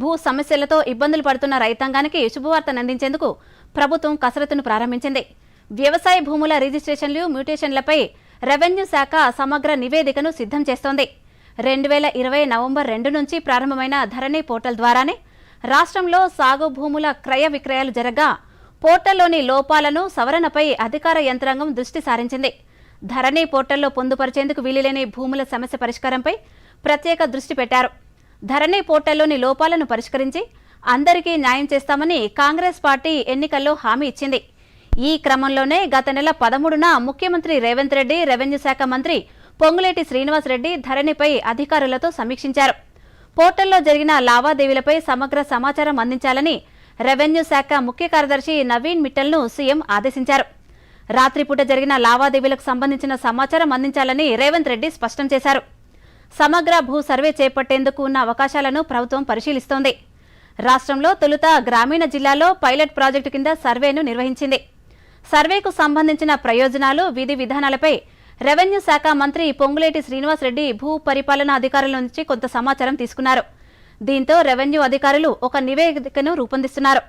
భూ సమస్యలతో ఇబ్బందులు పడుతున్న రైతాంగానికి శుభవార్తనందించేందుకు ప్రభుత్వం కసరత్తును ప్రారంభించింది. వ్యవసాయ భూముల రిజిస్ట్రేషన్లు మ్యూటేషన్లపై రెవెన్యూ శాఖ సమగ్ర నివేదికను సిద్ధం చేస్తోంది. రెండు వేల ఇరవై నవంబర్ రెండు నుంచి ప్రారంభమైన ధరణి పోర్టల్ ద్వారానే రాష్ట్రంలో సాగు భూముల క్రయ విక్రయాలు జరగా పోర్టల్లోని లోపాలను సవరణపై అధికార యంత్రాంగం దృష్టి సారించింది. ధరణి పోర్టల్లో పొందుపరిచేందుకు వీలులేని భూముల సమస్య పరిష్కారంపై ప్రత్యేక దృష్టి పెట్టారు. ధరణి పోర్టల్లోని లోపాలను పరిష్కరించి అందరికీ న్యాయం చేస్తామని కాంగ్రెస్ పార్టీ ఎన్నికల్లో హామీ ఇచ్చింది. ఈ క్రమంలోనే గత నెల పదమూడున ముఖ్యమంత్రి రేవంత్ రెడ్డి రెవెన్యూ శాఖ మంత్రి పొంగులేటి శ్రీనివాసరెడ్డి ధరణిపై అధికారులతో సమీక్షించారు. పోర్టల్లో జరిగిన లావాదేవీలపై సమగ్ర సమాచారం అందించాలని రెవెన్యూ శాఖ ముఖ్య కార్యదర్శి నవీన్ మిట్టల్ను సీఎం ఆదేశించారు. రాత్రిపూట జరిగిన లావాదేవీలకు సంబంధించిన సమాచారం అందించాలని రేవంత్ రెడ్డి స్పష్టం చేశారు. సమగ్ర భూ సర్వే చేపట్టేందుకు ఉన్న అవకాశాలను ప్రభుత్వం పరిశీలిస్తోంది. రాష్ట్రంలో తొలుత గ్రామీణ జిల్లాలో పైలట్ ప్రాజెక్టు కింద సర్వేను నిర్వహించింది. సర్వేకు సంబంధించిన ప్రయోజనాలు విధి విధానాలపై రెవెన్యూ శాఖ మంత్రి పొంగులేటి శ్రీనివాసరెడ్డి భూ పరిపాలనా అధికారుల నుంచి కొంత సమాచారం తీసుకున్నారు. దీంతో రెవెన్యూ అధికారులు ఒక నివేదికను రూపొందిస్తున్నారు.